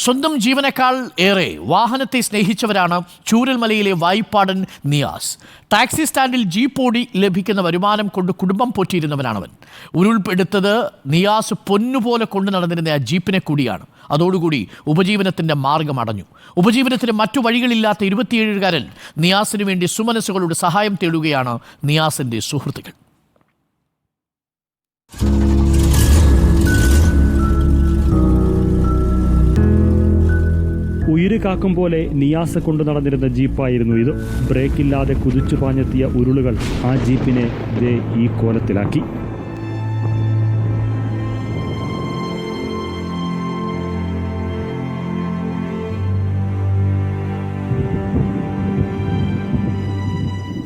സ്വന്തം ജീവനേക്കാൾ ഏറെ വാഹനത്തെ സ്നേഹിച്ചവരാണ് ചൂരൽമലയിലെ വായ്പാടൻ നിയാസ്. ടാക്സി സ്റ്റാൻഡിൽ ജീപ്പ് ഓടി ലഭിക്കുന്ന വരുമാനം കൊണ്ട് കുടുംബം പോറ്റിയിരുന്നവനാണവൻ. ഉരുൾപ്പെടുത്തത് നിയാസ് പൊന്നുപോലെ കൊണ്ടു നടന്നിരുന്ന ആ ജീപ്പിനെ കൂടിയാണ്. അതോടുകൂടി ഉപജീവനത്തിന്റെ മാർഗം അടഞ്ഞു. ഉപജീവനത്തിന് മറ്റു വഴികളില്ലാത്ത ഇരുപത്തിയേഴുകാരൻ നിയാസിനു വേണ്ടി സുമനസ്സുകളുടെ സഹായം തേടുകയാണ് നിയാസിന്റെ സുഹൃത്തുക്കൾ. ഉയിര് കാക്കും പോലെ നിയാസ കൊണ്ടു നടന്നിരുന്ന ജീപ്പായിരുന്നു ഇത്. ബ്രേക്കില്ലാതെ കുതിച്ചു പാഞ്ഞെത്തിയ ഉരുളുകൾ ആ ജീപ്പിനെ ദേ ഈ കോലത്തിലാക്കി.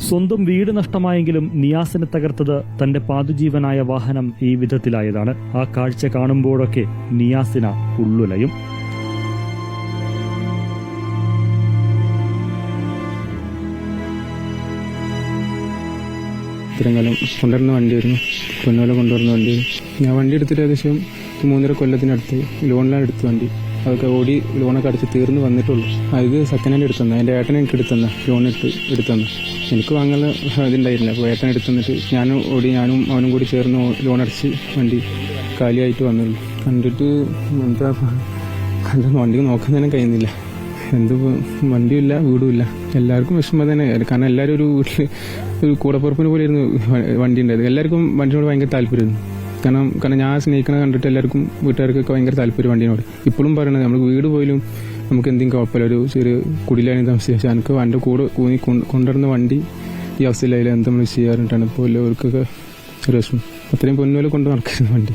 സ്വന്തം വീട് നഷ്ടമായെങ്കിലും നിയാസിനെ തകർത്തത് തന്റെ പാതുജീവനായ വാഹനം ഈ വിധത്തിലായതാണ്. ആ കാഴ്ച കാണുമ്പോഴൊക്കെ നിയാസിന ഉള്ളുലയും. ഇത്രയും കാലം കൊണ്ടുവരുന്ന വണ്ടിയായിരുന്നു പൊന്നോല കൊണ്ടുവരുന്ന വണ്ടി ഞാൻ വണ്ടി എടുത്തിട്ട് ഏകദേശം മൂന്നര കൊല്ലത്തിനടുത്ത് ലോണിലാണ് എടുത്ത വണ്ടി. അതൊക്കെ ഓടി ലോണൊക്കെ അടച്ച് തീർന്നു വന്നിട്ടുള്ളൂ. അത് സെക്കൻഡ് ഹാൻഡ് തന്നെ എന്റെ ഏട്ടൻ എനിക്ക് എടുത്തന്ന ലോൺ ഇട്ട് എടുത്തന്ന എനിക്ക് വാങ്ങാനുള്ള ഇതുണ്ടായിരുന്നില്ല. അപ്പോൾ ഏട്ടൻ എടുത്തന്നിട്ട് ഞാനും ഓടി ഞാനും അവനും കൂടി ചേർന്ന് ലോൺ അടച്ച് വണ്ടി കാലിയായിട്ട് വന്നുള്ളൂ കണ്ടിട്ട് എന്താ വണ്ടി നോക്കാൻ തന്നെ കഴിയുന്നില്ല. എന്ത് വണ്ടിയില്ല വീടുമില്ല. എല്ലാവർക്കും വിഷമം തന്നെ. കാരണം എല്ലാവരും ഒരു വീട്ടിൽ ഒരു കൂടപ്പുറപ്പിന് പോലെ ഇരുന്ന് വണ്ടി ഉണ്ടായത് എല്ലാവർക്കും വണ്ടിയോട് ഭയങ്കര താല്പര്യമായിരുന്നു. കാരണം കാരണം ഞാൻ സ്നേഹിക്കണ കണ്ടിട്ട് എല്ലാവർക്കും വീട്ടുകാർക്കൊക്കെ ഭയങ്കര താല്പര്യം വണ്ടിനോട്. ഇപ്പോഴും പറയണത് നമ്മൾ വീട് പോയാലും നമുക്ക് എന്തെങ്കിലും കുഴപ്പമില്ല. ഒരു ചെറിയ കുടിലാണ് താമസിച്ചാൽ എനിക്ക് എന്റെ കൂടെ കൂനി കൊണ്ടുവരുന്ന വണ്ടി ഈ അവസ്ഥയിലായാലും എന്ത് നമ്മൾ ചെയ്യാറുണ്ടാണ്. ഇപ്പോൾ എല്ലാവർക്കൊക്കെ ഒരു വിഷമം. അത്രയും പൊന്നുപോലെ കൊണ്ട് നടക്കുന്ന വണ്ടി.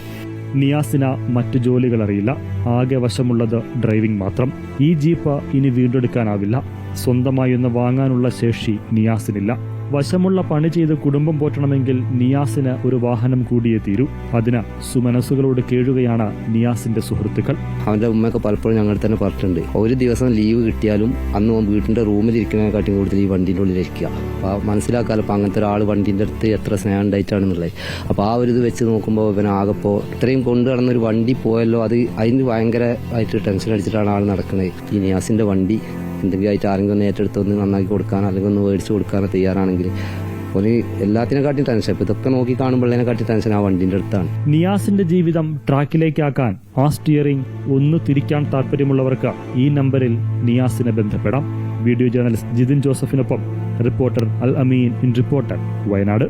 നിയാസിന മറ്റു ജോലികൾ അറിയില്ല. ആകെ വശമുള്ളത് ഡ്രൈവിംഗ് മാത്രം. ഈ ജീപ്പ് ഇനി വീണ്ടെടുക്കാനാവില്ല. സ്വന്തമായി ഒന്ന് വാങ്ങാനുള്ള ശേഷി നിയാസിനില്ല. വശമുള്ള പണി ചെയ്ത് കുടുംബം പോറ്റണമെങ്കിൽ നിയാസിന് ഒരു വാഹനം കൂടിയേ തീരൂ. അതിന് സുമനസ്സുകളോട് കേഴുകയാണ് നിയാസിന്റെ സുഹൃത്തുക്കൾ. അവന്റെ ഉമ്മയൊക്കെ പലപ്പോഴും ഞങ്ങൾ തന്നെ പറഞ്ഞിട്ടുണ്ട്. ഒരു ദിവസം ലീവ് കിട്ടിയാലും അന്ന് വീട്ടിന്റെ റൂമിൽ ഇരിക്കുന്നതിനെക്കാട്ടിയും കൂടുതൽ ഈ വണ്ടിന്റെ ഉള്ളിൽ ഇരിക്കുക. അപ്പോൾ മനസ്സിലാക്കാമല്ലോ അപ്പോൾ അങ്ങനത്തെ ഒരാൾ വണ്ടിന്റെ അടുത്ത് എത്ര സ്നേഹം ഉണ്ടായിട്ടാണെന്നുള്ളത് അപ്പോൾ ആ ഒരു ഇത് വെച്ച് നോക്കുമ്പോൾ ഇവൻ ആകെപ്പോ ഇത്രയും കൊണ്ടു നടന്ന ഒരു വണ്ടി പോയല്ലോ അത് അതിന് ഭയങ്കരമായിട്ട് ടെൻഷൻ അടിച്ചിട്ടാണ് ആൾ നടക്കുന്നത് ഈ നിയാസിന്റെ വണ്ടി എന്തെങ്കിലും ആയിട്ട് ആരെങ്കിലും ഒന്ന് ഏറ്റെടുത്ത് ഒന്ന് നന്നാക്കി കൊടുക്കാൻ അല്ലെങ്കിൽ ഒന്ന് മേടിച്ച് കൊടുക്കാനോ തയ്യാറാണെങ്കിൽ ഒരു എല്ലാത്തിനെക്കാട്ടിയും ടെൻഷൻ ഇപ്പം ഇതൊക്കെ നോക്കി കാണുമ്പോഴതിനെക്കാട്ടി ടെൻഷൻ ആ വണ്ടിന്റെ അടുത്താണ്. നിയാസിന്റെ ജീവിതം ട്രാക്കിലേക്കാക്കാൻ ആ സ്റ്റിയറിംഗ് ഒന്ന് തിരിക്കാൻ താല്പര്യമുള്ളവർക്ക് ഈ നമ്പറിൽ നിയാസിനെ ബന്ധപ്പെടാം. Video journalist Jithin ജോസഫിനൊപ്പം reporter Al Ameen in reporter Wayanad.